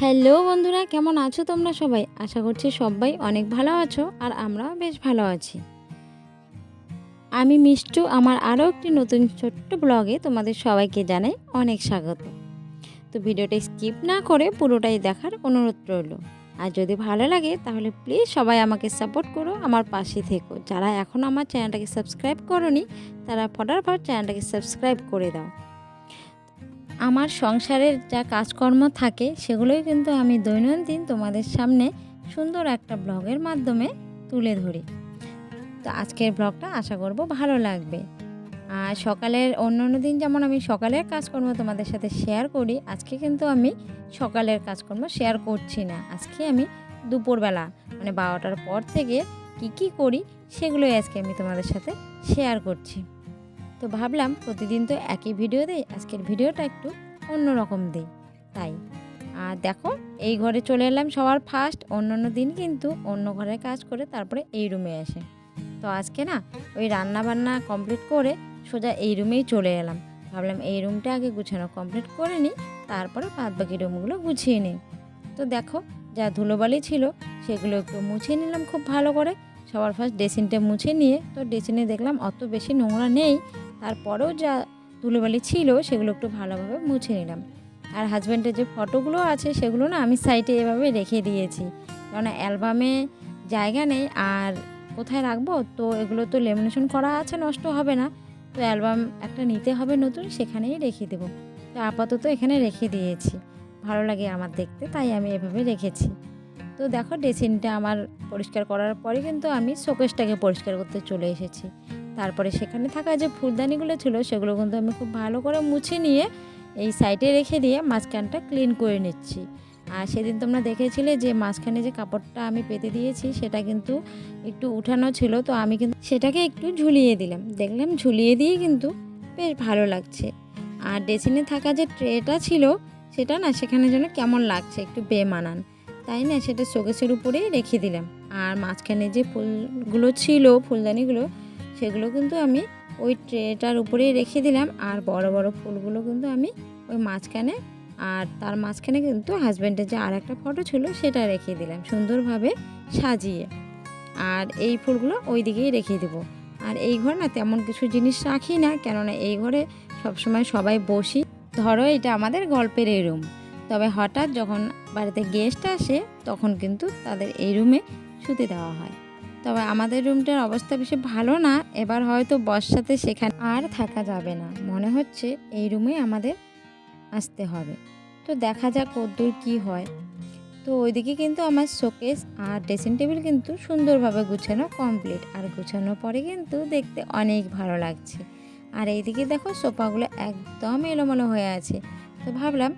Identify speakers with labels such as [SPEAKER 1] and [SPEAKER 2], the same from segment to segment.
[SPEAKER 1] Hello বন্ধুরা, কেমন আছো তোমরা সবাই? আশা করছি সবাই অনেক ভালো আছো আর আমরাও বেশ ভালো আছি। আমি মিষ্টু, আমার আরও একটি নতুন ছোট্ট ব্লগে তোমাদের সবাইকে জানাই অনেক স্বাগত। তো ভিডিওটা স্কিপ না করে পুরোটাই দেখার অনুরোধ রইল। আর যদি ভালো লাগে, তাহলে প্লিজ সবাই আমাকে সাপোর্ট করো, আমার পাশে থেকো। যারা এখন আমার চ্যানেলটাকে সাবস্ক্রাইব করনি, তারা ফটাফট চ্যানেলটাকে সাবস্ক্রাইব করে দাও। আমার সংসারের যা কাজকর্ম থাকে, সেগুলোই কিন্তু আমি দৈনন্দিন তোমাদের সামনে সুন্দর একটা ব্লগের মাধ্যমে তুলে ধরি। তো আজকের ব্লগটা আশা করব ভালো লাগবে। আর সকালের অন্য অন্য দিন যেমন আমি সকালের কাজকর্ম তোমাদের সাথে শেয়ার করি, আজকে কিন্তু আমি সকালের কাজকর্ম শেয়ার করছি না। আজকে আমি দুপুরবেলা মানে বারোটার পর থেকে কি কি করি, সেগুলোই আজকে আমি তোমাদের সাথে শেয়ার করছি। তো ভাবলাম প্রতিদিন তো একই ভিডিও দেই, আজকের ভিডিওটা একটু অন্যরকম দিই, তাই। আর দেখো, এই ঘরে চলে এলাম সবার ফার্স্ট অন্য অন্য দিন কিন্তু অন্য ঘরে কাজ করে তারপরে এই রুমে আসে তো আজকে না, ওই রান্না বান্না কমপ্লিট করে সোজা এই রুমেই চলে এলাম। ভাবলাম এই রুমটা আগে গুছানো কমপ্লিট করে নিই, তারপরে বাদ বাকি রুমগুলো গুছিয়ে নিই। তো দেখো, যা ধুলোবালি ছিল, সেগুলো একটু মুছিয়ে নিলাম খুব ভালো করে। সবার ফার্স্ট ড্রেসিংটা মুছে নিয়ে, তো ড্রেসিংয়ে দেখলাম অত বেশি নোংরা নেই তারপরেও যা ধুলোবালি ছিল সেগুলো একটু ভালোভাবে মুছে নিলাম। আর হাজব্যান্ডের যে ফটোগুলো আছে সেগুলো না আমি সাইডে এভাবে রেখে দিয়েছি। কারণ অ্যালবামে জায়গা নেই আর কোথায় রাখব? তো এগুলো তো লেমিনেশন করা আছে, নষ্ট হবে না। তো অ্যালবাম একটা নিতে হবে নতুন, সেখানেই রেখে দেবো। তো আপাতত এখানে রেখে দিয়েছি। ভালো লাগে আমার দেখতে, তাই আমি এভাবে রেখেছি। তো দেখো, ড্রেসিংটা আমার পরিষ্কার করার পরে কিন্তু আমি শোকেসটাকে পরিষ্কার করতে চলে এসেছি। তারপরে সেখানে থাকা যে ফুলদানিগুলো ছিল, সেগুলো কিন্তু আমি খুব ভালো করে মুছে নিয়ে এই সাইডে রেখে দিয়ে মাঝখানটা ক্লিন করে নিচ্ছি। আর সেদিন তোমরা দেখেছিলে যে মাঝখানে যে কাপড়টা আমি পেতে দিয়েছি, সেটা কিন্তু একটু উঠানো ছিল। তো আমি কিন্তু সেটাকে একটু ঝুলিয়ে দিলাম। দেখলাম ঝুলিয়ে দিয়ে কিন্তু বেশ ভালো লাগছে। আর ড্রেসিংয়ে থাকা যে ট্রেটা ছিল, সেটা না সেখানে যেন কেমন লাগছে, একটু বেমানান। তাই না সেটা শোকেসের উপরেই রেখে দিলাম। আর মাঝখানে যে ফুলগুলো ছিল, ফুলদানিগুলো সেগুলো কিন্তু আমি ওই ট্রেটার উপরেই রেখে দিলাম। আর বড় বড় ফুলগুলো কিন্তু আমি ওই মাঝখানে আর তার মাঝখানে কিন্তু হাজব্যান্ডের যে আর একটা ফটো ছিল সেটা রেখে দিলাম সুন্দরভাবে সাজিয়ে। আর এই ফুলগুলো ওই দিকেই রেখে দেবো। আর এই ঘর না তেমন কিছু জিনিস রাখি না, কেননা এই ঘরে সবসময় সবাই বসি। ধরো এটা আমাদের গল্পের এই রুম। তবে হঠাৎ যখন বাড়িতে গেস্ট আসে, তখন কিন্তু তাদের এই রুমে শুতে দেওয়া হয়। তবে আমাদের রুমটার অবস্থা বেশি ভালো না, এবার হয়তো বর্ষাতে সেখানে আর থাকা যাবে না। মনে হচ্ছে এই রুমে আমাদের আসতে হবে। তো দেখা যাক কদ্দূর কী হয়। তো ওইদিকে কিন্তু আমার শোকেস আর ড্রেসিং টেবিল কিন্তু সুন্দরভাবে গুছানো কমপ্লিট। আর গুছানোর পরে কিন্তু দেখতে অনেক ভালো লাগছে। আর এইদিকে দেখো সোফাগুলো একদম এলোমেলো হয়ে আছে। তো ভাবলাম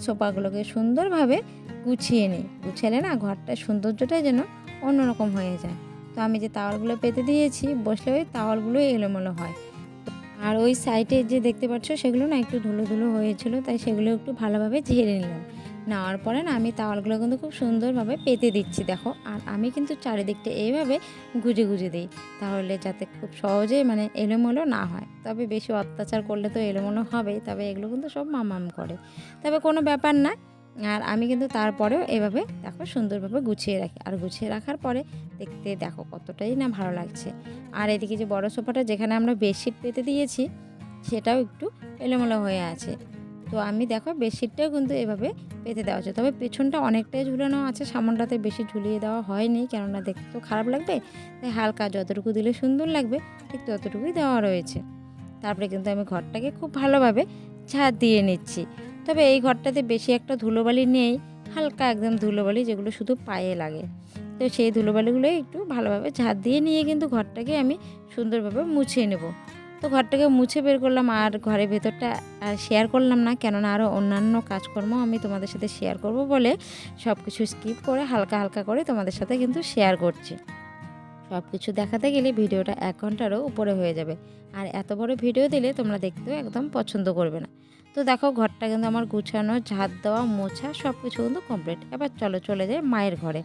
[SPEAKER 1] সোফাগুলোকে সুন্দরভাবে গুছিয়ে নিই। গুছালে না ঘরটার সৌন্দর্যটা যেন অন্যরকম হয়ে যায়। তো আমি যে তাওয়ালগুলো পেতে দিয়েছি, বসলে ওই তাওয়ালগুলো এলোমেলো হয়। আর ওই সাইডে যে দেখতে পাচ্ছ, সেগুলো না একটু ধুলো ধুলো হয়েছিল, তাই সেগুলো একটু ভালোভাবে ঝেড়ে নিলাম। নেওয়ার পরে না আমি তাওয়ালগুলো কিন্তু খুব সুন্দরভাবে পেতে দিচ্ছি, দেখো। আর আমি কিন্তু চারিদিকটা এইভাবে গুজে গুজে দিই, তাহলে যাতে খুব সহজে মানে এলোমেলো না হয়। তবে বেশি অত্যাচার করলে তো এলোমেলো হবেই, তবে এগুলো কিন্তু সব মামাম করে। তবে কোনো ব্যাপার না আর আমি কিন্তু তারপরেও এভাবে দেখো সুন্দরভাবে গুছিয়ে রাখি। আর গুছিয়ে রাখার পরে দেখতে দেখো কতটাই না ভালো লাগছে। আর এদিকে যে বড় সোফাটা যেখানে আমরা বেডশিট পেতে দিয়েছি, সেটাও একটু এলোমেলো হয়ে আছে। তো আমি দেখো বেডশিটটাও কিন্তু এভাবে পেতে দেওয়া হচ্ছে। তবে পেছনটা অনেকটাই ঝুলানো আছে, সামনটাতে বেশি ঝুলিয়ে দেওয়া হয়নি, কেননা দেখতে তো খারাপ লাগবে। তাই হালকা যতটুকু দিলে সুন্দর লাগবে, ঠিক ততটুকুই দেওয়া রয়েছে। তারপরে কিন্তু আমি ঘরটাকে খুব ভালোভাবে ঝাড় দিয়ে নিচ্ছি। তবে এই ঘরটাতে বেশি একটা ধুলোবালি নেই, হালকা একদম ধুলোবালি যেগুলো শুধু পায়ে লাগে। তো সেই ধুলোবালিগুলো একটু ভালোভাবে ঝাড় দিয়ে নিয়ে কিন্তু ঘরটাকে আমি সুন্দরভাবে মুছে নেব। তো ঘরটাকে মুছে বের করলাম আর ঘরের ভেতরটা আর শেয়ার করলাম না, কেননা আরও অন্যান্য কাজকর্ম আমি তোমাদের সাথে শেয়ার করব বলে সব কিছু স্কিপ করে হালকা হালকা করে তোমাদের সাথে কিন্তু শেয়ার করছি। সব কিছু দেখাতে গেলে ভিডিওটা এক ঘন্টারও উপরে হয়ে যাবে। আর এত বড় ভিডিও দিলে তোমরা দেখতেও একদম পছন্দ করবে না। তো দেখো ঘরটা কিন্তু আমার গুছানো ঝাঁত দেওয়া, মোছা সব কিছু কিন্তু কমপ্লিট এবার চলো চলে যাই মায়ের ঘরে।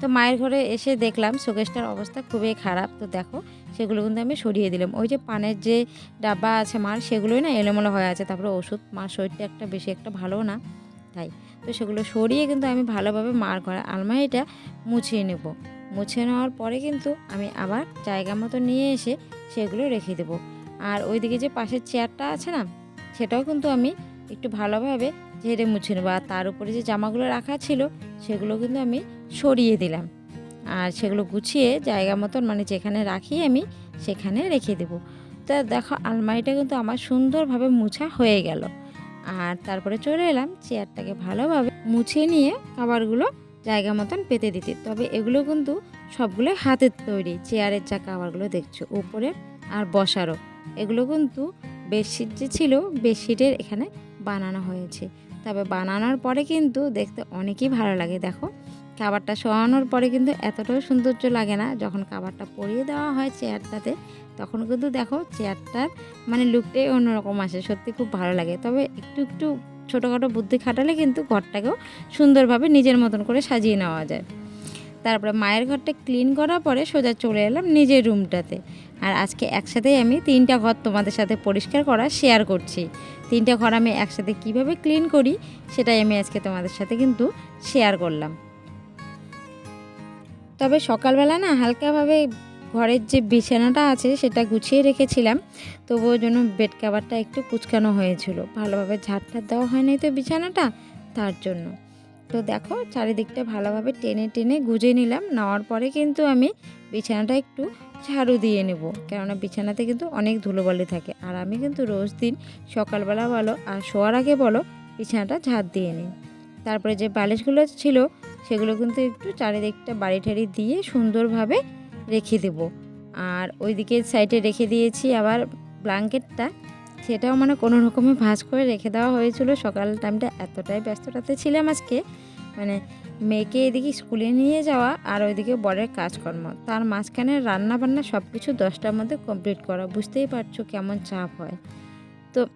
[SPEAKER 1] তো মায়ের ঘরে এসে দেখলাম শোকেসটার অবস্থা খুবই খারাপ। তো দেখো সেগুলো কিন্তু আমি সরিয়ে দিলাম। ওই যে পানের যে ডাব্বা আছে মার, সেগুলোই না এলোমেলো হয়ে আছে। তারপরে ওষুধ, মার শরীরটা একটা বেশি একটা ভালো না, তাই। তো সেগুলো সরিয়ে কিন্তু আমি ভালোভাবে মার ঘরে আলমারিটা মুছিয়ে নেব। মুছে নেওয়ার পরে কিন্তু আমি আবার জায়গা মতো নিয়ে এসে সেগুলো রেখে দেবো। আর ওইদিকে যে পাশের চেয়ারটা আছে না সেটাও কিন্তু আমি একটু ভালোভাবে ঝেড়ে মুছে নেব। আর তার উপরে যে জামাগুলো রাখা ছিল, সেগুলো কিন্তু আমি সরিয়ে দিলাম। আর সেগুলো গুছিয়ে জায়গা মতন মানে যেখানে রাখি আমি, সেখানে রেখে দেবো। তা দেখো, আলমারিটা কিন্তু আমার সুন্দরভাবে মুছা হয়ে গেল। আর তারপরে চলে এলাম চেয়ারটাকে ভালোভাবে মুছে নিয়ে খাবারগুলো জায়গা মতন পেতে দিতে। তবে এগুলো কিন্তু সবগুলো হাতের তৈরি। চেয়ারের যা খাবারগুলো দেখছ, উপরে আর বসারও। এগুলো কিন্তু বেডশিট যে ছিল, বেডশিটের এখানে বানানো হয়েছে। তবে বানানোর পরে কিন্তু দেখতে অনেকই ভালো লাগে, দেখো। খাবারটা শোয়ানোর পরে কিন্তু এতটাও সৌন্দর্য লাগে না, যখন খাবারটা পরিয়ে দেওয়া হয় চেয়ারটাতে, তখন কিন্তু দেখো চেয়ারটার মানে লুকটাই অন্যরকম আসে, সত্যি খুব ভালো লাগে। তবে একটু একটু ছোটোখাটো বুদ্ধি খাটালে কিন্তু ঘরটাকেও সুন্দরভাবে নিজের মতন করে সাজিয়ে নেওয়া যায়। তারপরে মায়ের ঘরটা ক্লিন করার পরে সোজা চলে এলাম নিজের রুমটাতে আর আজকে একসাথেই আমি তিনটা ঘর তোমাদের সাথে পরিষ্কার করা শেয়ার করছি। তিনটা ঘর আমি একসাথে কীভাবে ক্লিন করি, সেটাই আমি আজকে তোমাদের সাথে কিন্তু শেয়ার করলাম। তবে সকালবেলা না হালকাভাবে ঘরের যে বিছানাটা আছে সেটা গুছিয়ে রেখেছিলাম তবু ওই জন্য বেড কাভারটা একটু কুচকানো হয়েছিল। ভালোভাবে ঝাড়টা দেওয়া হয়নি তো বিছানাটা, তার জন্য। তো দেখো চারিদিকটা ভালোভাবে টেনে টেনে গুজে নিলাম। নেওয়ার পরে কিন্তু আমি বিছানাটা একটু ঝাড়ু দিয়ে নেব। কেননা বিছানাতে কিন্তু অনেক ধুলোবালি থাকে। আর আমি কিন্তু রোজ দিন সকালবেলা বলো আর শোয়ার আগে বলো বিছানাটা ঝাড় দিয়ে নিই। তারপরে যে বালিশগুলো ছিল সেগুলো কিন্তু একটু চারিদিকটা বাড়ি ঠাড়ি দিয়ে সুন্দরভাবে রেখে দেব। আর ওইদিকে সাইডে রেখে দিয়েছি আবার ব্ল্যাঙ্কেটটা সেটাও মানে কোনো রকমে ভাঁজ করে রেখে দেওয়া হয়েছিল। সকাল টাইমটা এতটাই ব্যস্ততাতে ছিলাম আজকে। মানে মেয়েকে এদিকে স্কুলে নিয়ে যাওয়া আর ওইদিকে বরের কাজকর্ম। তার মাঝখানে রান্না বান্না সব কিছু দশটার মধ্যে কমপ্লিট করা। বুঝতেই পারছ কেমন চাপ হয়। তো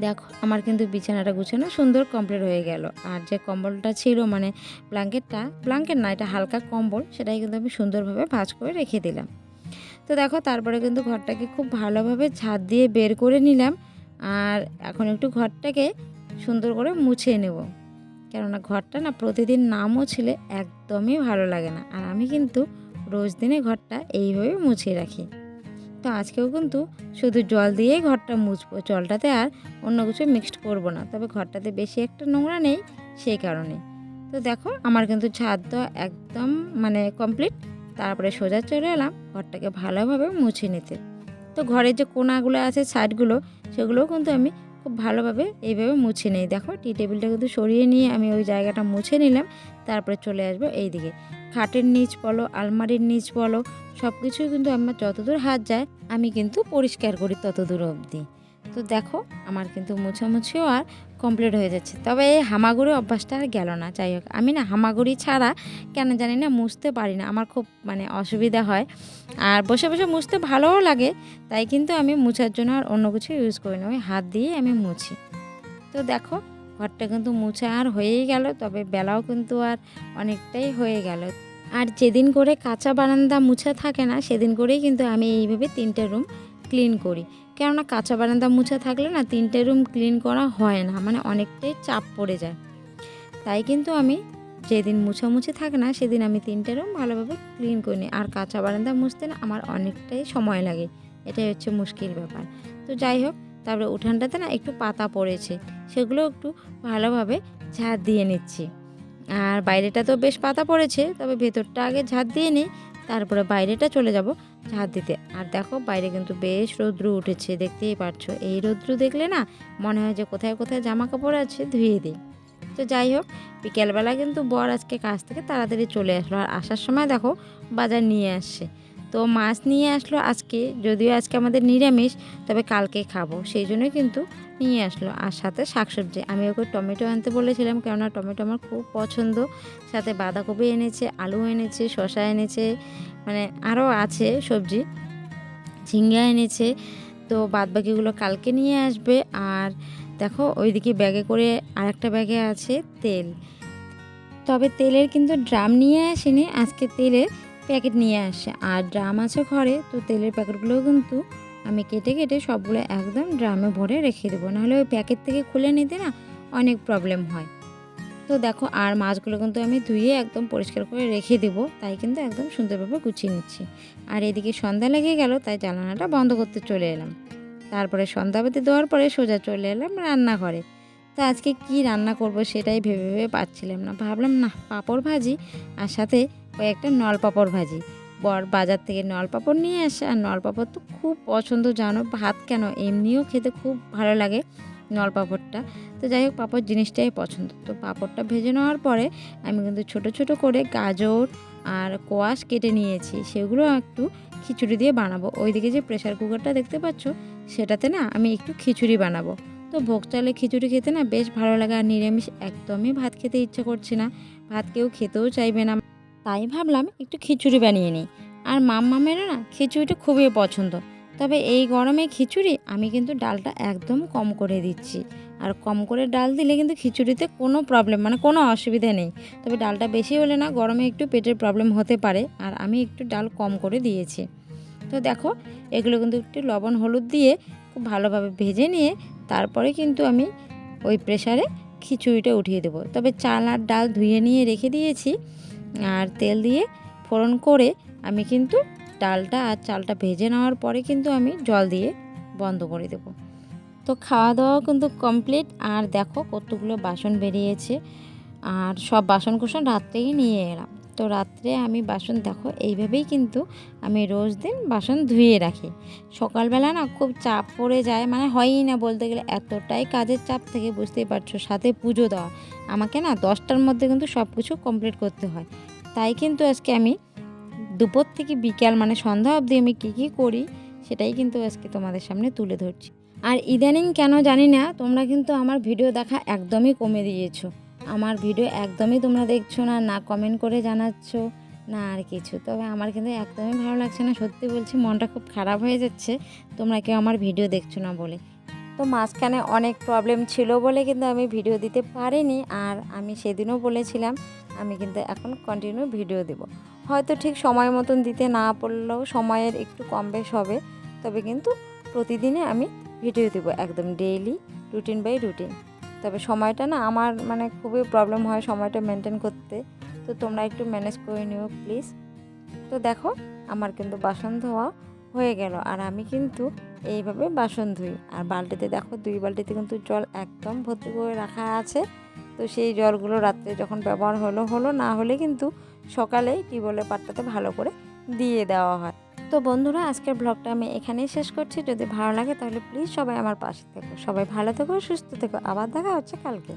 [SPEAKER 1] দেখো, আমার কিন্তু বিছানাটা গুছানো সুন্দর কমপ্লিট হয়ে গেল। আর যে কম্বলটা ছিল মানে ব্ল্যাঙ্কেটটা ব্ল্যাঙ্কেট না, এটা হালকা কম্বল, সেটাই কিন্তু আমি সুন্দরভাবে ভাঁজ করে রেখে দিলাম। তো দেখো, তারপরে কিন্তু ঘরটাকে খুব ভালোভাবে ঝাঁট দিয়ে বের করে নিলাম। আর এখন একটু ঘরটাকে সুন্দর করে মুছে নেব। কেননা ঘরটা না প্রতিদিন না মুছলে একদমই ভালো লাগে না। আর আমি কিন্তু রোজ দিনে ঘরটা এইভাবে মুছে রাখি। তো আজকেও কিন্তু শুধু জল দিয়েই ঘরটা মুছবো, জলটাতে আর অন্য কিছু মিক্সড করব না। তবে ঘরটাতে বেশি একটা নোংরা নেই, সেই কারণে তো দেখো, আমার কিন্তু ছাদ দেওয়া একদম মানে কমপ্লিট তারপরে সোজা চলে এলাম ঘরটাকে ভালোভাবে মুছে নিতে। তো ঘরের যে কোনাগুলো আছে সাইডগুলো, সেগুলোও কিন্তু আমি খুব ভালোভাবে এইভাবে মুছে নিই। দেখো, টি টেবিলটা কিন্তু সরিয়ে নিয়ে আমি ওই জায়গাটা মুছে নিলাম, তারপরে চলে আসব এই দিকে খাটের নিচ বলো, আলমারির নিচ বলো সব কিছুই কিন্তু আমার যতদূর হাত যায়, আমি কিন্তু পরিষ্কার করি ততদূর অবধি। তো দেখো, আমার কিন্তু মুছামুছিও আর কমপ্লিট হয়ে যাচ্ছে। তবে এই হামাগুড়ি অভ্যাসটা আর গেল না, যাই হোক। আমি না হামাগুড়ি ছাড়া কেন জানি না মুছতে পারি না, আমার খুব মানে অসুবিধা হয়। আর বসে বসে মুছতে ভালোও লাগে, তাই কিন্তু আমি মুছার জন্য আর অন্য কিছু ইউজ করি না, ওই হাত দিয়ে আমি মুছি। তো দেখো, ঘরটা কিন্তু মুছা আর হয়েই গেল, তবে বেলাও কিন্তু আর অনেকটাই হয়ে গেল। আর যেদিন করে কাঁচা বারান্দা মুছা থাকে না, সেদিন করেই কিন্তু আমি এইভাবে তিনটে রুম ক্লিন করি। কেননা কাঁচা বারান্দা মুছা থাকলে না তিনটে রুম ক্লিন করা হয় না মানে অনেকটাই চাপ পড়ে যায়। তাই কিন্তু আমি যেদিন মুছামুছি থাকে না, সেদিন আমি তিনটে রুম ভালোভাবে ক্লিন করি নিই। আর কাঁচা বারান্দা মুছতে না আমার অনেকটাই সময় লাগে, এটাই হচ্ছে মুশকিল ব্যাপার। তো যাই হোক, তারপরে উঠানটাতে না একটু পাতা পড়েছে, সেগুলো একটু ভালোভাবে ঝাড় দিয়ে নিচ্ছি। আর বাইরেটা তো বেশ পাতা পড়েছে, তবে ভেতরটা আগে ঝাড় দিয়ে নিই তারপরে বাইরেটা চলে যাব ঝাড় দিতে। আর দেখো বাইরে কিন্তু বেশ রৌদ্র উঠেছে, দেখতেই পারছ। এই রৌদ্র দেখলে না মনে হয় যে কোথায় কোথায় জামা কাপড় আছে ধুয়ে দিই। তো যাই হোক, বিকেলবেলা কিন্তু বর আজকে কাজ থেকে তাড়াতাড়ি চলে আসলো। আর আসার সময় দেখো বাজার নিয়ে আসছে। তো মাছ নিয়ে আসলো আজকে, যদিও আজকে আমাদের নিরামিষ, তবে কালকে খাব। সেই জন্যই কিন্তু নিয়ে আসলো। আর সাথে শাকসবজি। আমি ওকে টমেটো আনতে বলেছিলাম, কেননা টমেটো আমার খুব পছন্দ। সাথে বাঁধাকপি এনেছে, আলু এনেছে, শসা এনেছে মানে আরও আছে সবজি। ঝিঙ্গা এনেছে। তো বাদবাকিগুলো কালকে নিয়ে আসবে। আর দেখো, ওইদিকে ব্যাগে করে আরেকটা ব্যাগে আছে তেল। তবে তেলের কিন্তু ড্রাম নিয়ে আসেনি। আজকে তেলের প্যাকেট নিয়ে আসে। আর ড্রাম আছে ঘরে, তো তেলের প্যাকেটগুলোও কিন্তু আমি কেটে কেটে সবগুলো একদম ড্রামে ভরে রেখে দেবো। নাহলে ওই প্যাকেট থেকে খুলে নিতে না অনেক প্রবলেম হয়। তো দেখো, আর মাছগুলো কিন্তু আমি ধুয়ে একদম পরিষ্কার করে রেখে দেবো। তাই কিন্তু একদম সুন্দরভাবে গুছিয়ে নিচ্ছি। আর এদিকে সন্ধ্যা লেগে গেল, তাই জানালাটা বন্ধ করতে চলে এলাম। তারপরে সন্ধ্যাবাতি দেওয়ার পরে সোজা চলে এলাম রান্নাঘরে। তো আজকে কি রান্না করব সেটাই ভেবে ভেবে পাচ্ছিলাম না। ভাবলাম না পাঁপড় ভাজি আর সাথে কয়েকটা নল পাঁপড় ভাজি। বর বাজার থেকে নল পাঁপড় নিয়ে আসে, আর নল পাঁপড় তো খুব পছন্দ, জানো? ভাত কেন? এমনিও খেতে খুব ভালো লাগে নল পাঁপড়টা তো যাই হোক, পাঁপড় জিনিসটাই পছন্দ। তো পাঁপড়টা ভেজে নেওয়ার পরে আমি কিন্তু ছোট ছোট করে গাজর আর কোয়াশ কেটে নিয়েছি। সেগুলো একটু খিচুড়ি দিয়ে বানাবো। ওইদিকে যে প্রেশার কুকারটা দেখতে পাচ্ছ, সেটাতে না আমি একটু খিচুড়ি বানাবো। তো ভোগ চালে খিচুড়ি খেতে না বেশ ভালো লাগে, আর নিরামিষ একদমই ভাত খেতে ইচ্ছে করছে না। ভাত কেউ খেতেও চাইবে না। তাই ভাবলাম একটু খিচুড়ি বানিয়ে নিই। আর মাম্মামেরও না খিচুড়িটা খুবই পছন্দ। তবে এই গরমে খিচুড়ি আমি কিন্তু ডালটা একদম কম করে দিচ্ছি। আর কম করে ডাল দিলে কিন্তু খিচুড়িতে কোনো প্রবলেম মানে কোনো অসুবিধা নেই। তবে ডালটা বেশি হলে না গরমে একটু পেটের প্রবলেম হতে পারে। আর আমি একটু ডাল কম করে দিয়েছি। তো দেখো, এগুলো কিন্তু একটু লবণ, হলুদ দিয়ে খুব ভালোভাবে ভেজে নিয়ে তারপরে কিন্তু আমি ওই প্রেশারে খিচুড়িটা উঠিয়ে দেবো। তবে চাল আর ডাল ধুয়ে নিয়ে রেখে দিয়েছি। আর তেল দিয়ে ফোড়ন করে আমি কিন্তু ডালটা আর চালটা ভেজে নেওয়ার পরে কিন্তু আমি জল দিয়ে বন্ধ করে দেব। তো খাওয়া দাওয়া কিন্তু কমপ্লিট আর দেখো কতগুলো বাসন বেরিয়েছে। আর সব বাসন কুসন রাত্রেই নিয়ে এলাম। তো রাত্রে আমি বাসন দেখো এইভাবেই কিন্তু আমি রোজ দিন বাসন ধুয়ে রাখি। সকালবেলা না খুব চাপ পড়ে যায় মানে হয়ই না বলতে গেলে। এতটাই কাজের চাপ থেকে, বুঝতেই পারছ, সাথে পুজো দেওয়া। আমাকে না দশটার মধ্যে কিন্তু সব কিছু কমপ্লিট করতে হয়। তাই কিন্তু আজকে আমি দুপুর থেকে বিকাল মানে সন্ধ্যা অবধি আমি কী কী করি, সেটাই কিন্তু আজকে তোমাদের সামনে তুলে ধরছি। আর ইদানিং কেন জানি না, তোমরা কিন্তু আমার ভিডিও দেখা একদমই কমে দিয়েছ। আমার ভিডিও একদমই তোমরা দেখছ না না কমেন্ট করে জানাচ্ছ, না আর কিছু। তবে আমার কিন্তু একদমই ভালো লাগছে না, সত্যি বলছি মনটা খুব খারাপ হয়ে যাচ্ছে, তোমরা কেউ আমার ভিডিও দেখছ না বলে। তো মাঝখানে অনেক প্রবলেম ছিল বলে কিন্তু আমি ভিডিও দিতে পারিনি। আর আমি সেদিনও বলেছিলাম, আমি কিন্তু এখন কন্টিনিউ ভিডিও দেব। হয়তো ঠিক সময় মতন দিতে না পারলেও সময়ের একটু কম বেশ হবে। তবে কিন্তু প্রতিদিনে আমি ভিডিও দেব একদম ডেইলি রুটিন বাই রুটিন তবে সময়টা না আমার মানে খুবই প্রবলেম হয় সময়টা মেনটেন করতে। তো তোমরা একটু ম্যানেজ করে নিও প্লিজ তো দেখো, আমার কিন্তু বাসন ধোয়া হয়ে গেল। আর আমি কিন্তু এইভাবে বাসন ধুই। আর বালতিতে দেখো দুই বালতিতে কিন্তু জল একদম ভর্তি করে রাখা আছে। তো সেই জলগুলো রাত্রে যখন ব্যবহার হলো হলো না হলে কিন্তু সকালেই টিউবওয়েলের পাটটাতে ভালো করে দিয়ে দেওয়া হয়। তো বন্ধুরা, আজকের ব্লগটা আমি এখানেই শেষ করছি। যদি ভালো লাগে তাহলে প্লিজ সবাই আমার পাশে থেকো। সবাই ভালো থেকো, সুস্থ থেকো। আবার দেখা হচ্ছে কালকে।